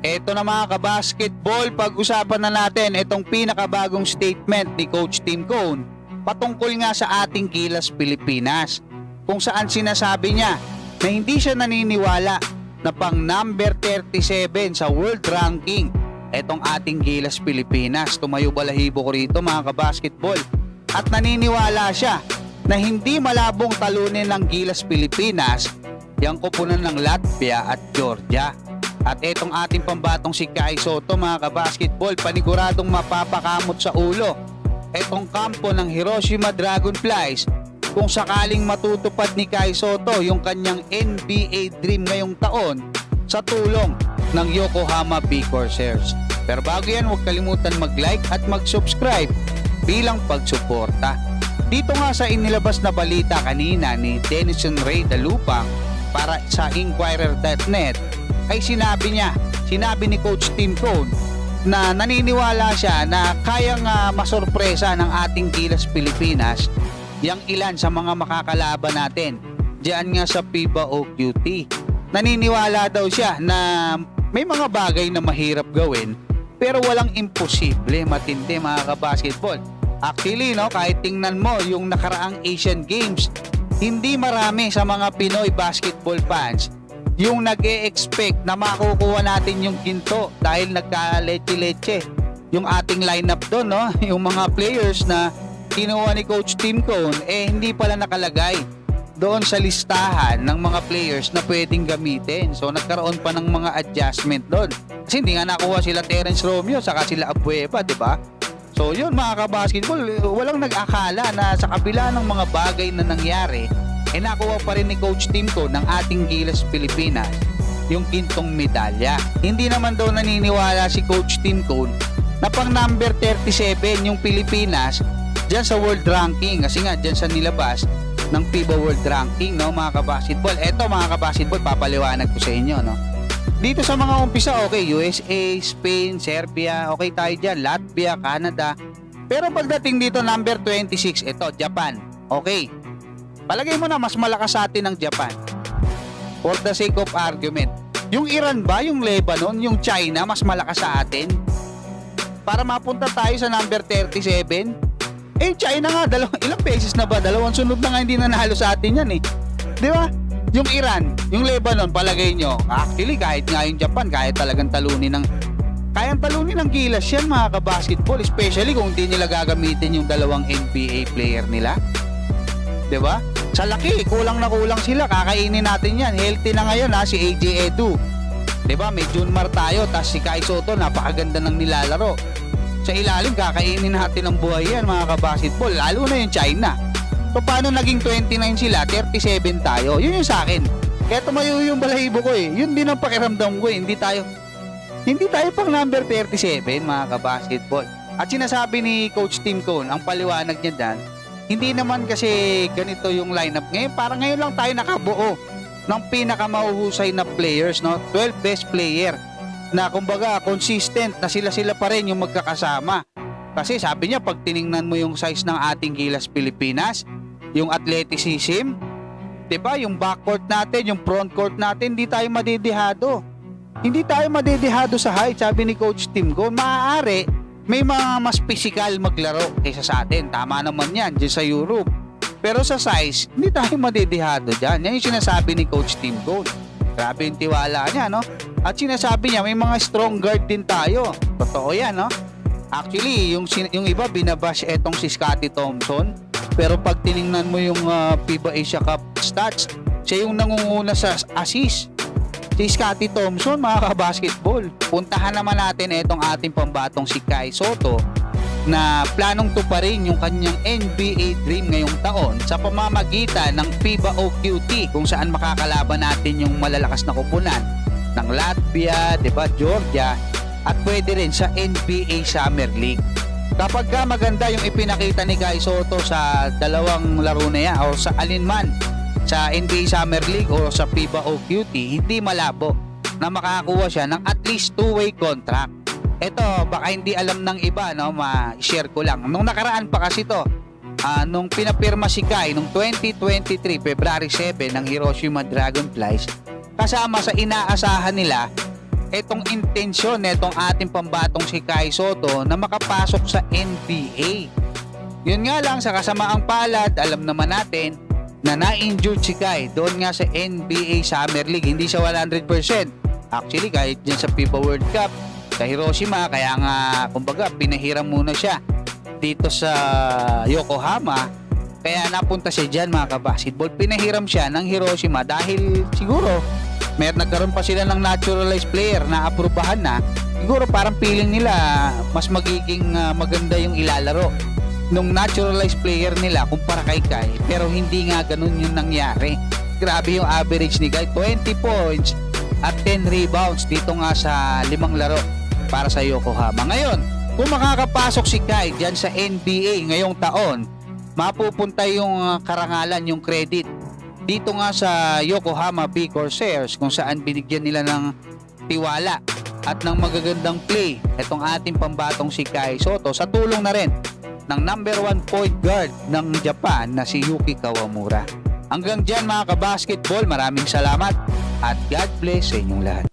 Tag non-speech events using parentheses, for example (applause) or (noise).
Eto na mga kabasketball, pag-usapan na natin itong pinakabagong statement ni Coach Tim Cone patungkol nga sa ating Gilas Pilipinas kung saan sinasabi niya na hindi siya naniniwala na pang number 37 sa world ranking etong ating Gilas Pilipinas. Tumayo balahibo ko rito mga kabasketball at naniniwala siya na hindi malabong talunin ng Gilas Pilipinas yung kupunan ng Latvia at Georgia. At etong ating pambatong si Kai Soto mga kabasketball paniguradong mapapakamot sa ulo. Etong kampo ng Hiroshima Dragonflies kung sakaling matutupad ni Kai Soto yung kanyang NBA dream ngayong taon sa tulong ng Yokohama B Corsairs. Pero bago yan huwag kalimutan mag-like at mag-subscribe bilang pagsuporta. Dito nga sa inilabas na balita kanina ni Denison Ray Dalupang para sa Inquirer.net ay sinabi niya, sinabi ni Coach Tim Cone na naniniwala siya na kayang uh, masorpresa ng ating Gilas Pilipinas yung ilan sa mga makakalaban natin diyan nga sa FIBA o QT. Naniniwala daw siya na may mga bagay na mahirap gawin pero walang imposible matindi mga kabasketball. Actually, no, kahit tingnan mo yung nakaraang Asian Games, hindi marami sa mga Pinoy basketball fans yung nag expect na makukuha natin yung ginto dahil nagka-leche-leche yung ating lineup doon, no? (laughs) Yung mga players na kinuha ni Coach Tim Cone, eh hindi pala nakalagay doon sa listahan ng mga players na pwedeng gamitin. So nagkaroon pa ng mga adjustment doon. Kasi hindi nga nakuha sila Terence Romeo saka sila Abueva, di ba? So yun mga kabasketball, walang nag-akala na sa kabila ng mga bagay na nangyari, eh nakuha pa rin ni Coach Tim ko ng ating Gilas Pilipinas yung quintong medalya. Hindi naman daw naniniwala si Coach Tim Cone na pang number 37 yung Pilipinas dyan sa world ranking kasi nga dyan sa nilabas ng FIBA World Ranking no mga kabasketball. Eto mga kabasketball papaliwanag ko sa inyo no. Dito sa mga umpisa okay USA, Spain, Serbia, okay tayo dyan, Latvia, Canada. Pero pagdating dito number 26 ito Japan. Okay, Palagay mo na mas malakas sa atin ang Japan. For the sake of argument. Yung Iran ba, yung Lebanon, yung China, mas malakas sa atin? Para mapunta tayo sa number 37? Eh, China nga, dalawang, (laughs) ilang beses na ba? Dalawang sunod na nga hindi nanalo sa atin yan eh. Di ba? Yung Iran, yung Lebanon, palagay nyo, actually kahit nga yung Japan, kahit talagang talunin ng kayang talunin ng gilas yan mga kabasketball especially kung hindi nila gagamitin yung dalawang NBA player nila 'di ba? Sa laki, kulang na kulang sila. Kakainin natin yan. Healthy na ngayon ha, si AJ Edu. ba? May Junmar tayo, tapos si Kai Soto, napakaganda ng nilalaro. Sa ilalim, kakainin natin ang buhay yan, mga kabasketball. Lalo na yung China. So, paano naging 29 sila, 37 tayo? Yun yung sa akin. Kaya tumayo yung balahibo ko eh. Yun din ang pakiramdam ko eh. Hindi tayo, hindi tayo pang number 37, mga kabasketball. At sinasabi ni Coach Tim Cone, ang paliwanag niya dyan, hindi naman kasi ganito yung lineup ngayon. Parang ngayon lang tayo nakabuo ng pinakamahuhusay na players, no? 12 best player na kumbaga consistent na sila-sila pa rin yung magkakasama. Kasi sabi niya pag tiningnan mo yung size ng ating Gilas Pilipinas, yung athleticism, 'di ba? Yung backcourt natin, yung frontcourt natin, hindi tayo madidihado. Hindi tayo madidihado sa height, sabi ni Coach Tim Go. Maaari may mga mas physical maglaro kaysa sa atin. Tama naman yan dyan sa Europe. Pero sa size, hindi tayo madidihado dyan. Yan yung sinasabi ni Coach Tim Gold. Grabe yung tiwala niya, no? At sinasabi niya, may mga strong guard din tayo. Totoo yan, no? Actually, yung, yung iba binabash etong si Scotty Thompson. Pero pag tiningnan mo yung uh, FIBA Asia Cup stats, siya yung nangunguna sa assist si Scotty Thompson mga kabasketball. Puntahan naman natin itong ating pambatong si Kai Soto na planong tuparin yung kanyang NBA dream ngayong taon sa pamamagitan ng FIBA OQT kung saan makakalaban natin yung malalakas na kupunan ng Latvia, ba, Georgia at pwede rin sa NBA Summer League. Kapag ka maganda yung ipinakita ni Kai Soto sa dalawang laro na yan o sa alinman sa NBA Summer League o sa FIBA o QT, hindi malabo na makakakuha siya ng at least two-way contract. Ito, baka hindi alam ng iba, no? ma-share ko lang. Nung nakaraan pa kasi to, uh, nung pinapirma si Kai, nung 2023, February 7, ng Hiroshima Dragonflies, kasama sa inaasahan nila itong intensyon nitong ating pambatong si Kai Soto na makapasok sa NBA. Yun nga lang sa kasamaang palad, alam naman natin na na-injured si Kai doon nga sa NBA Summer League. Hindi siya 100%. Actually, kahit dyan sa FIBA World Cup, sa Hiroshima, kaya nga, kumbaga, pinahiram muna siya dito sa Yokohama. Kaya napunta siya dyan mga kabasketball. Pinahiram siya ng Hiroshima dahil siguro may nagkaroon pa sila ng naturalized player na aprubahan na. Siguro parang feeling nila mas magiging ah, maganda yung ilalaro nung naturalized player nila kumpara kay Kai pero hindi nga ganun yung nangyari. Grabe yung average ni Kai, 20 points at 10 rebounds dito nga sa limang laro para sa Yokohama. Ngayon, kung makakapasok si Kai dyan sa NBA ngayong taon, mapupunta yung ah, karangalan, yung credit dito nga sa Yokohama B Corsairs kung saan binigyan nila ng tiwala at ng magagandang play itong ating pambatong si Kai Soto sa tulong na rin ng number one point guard ng Japan na si Yuki Kawamura. Hanggang dyan mga kabasketball, maraming salamat at God bless sa inyong lahat.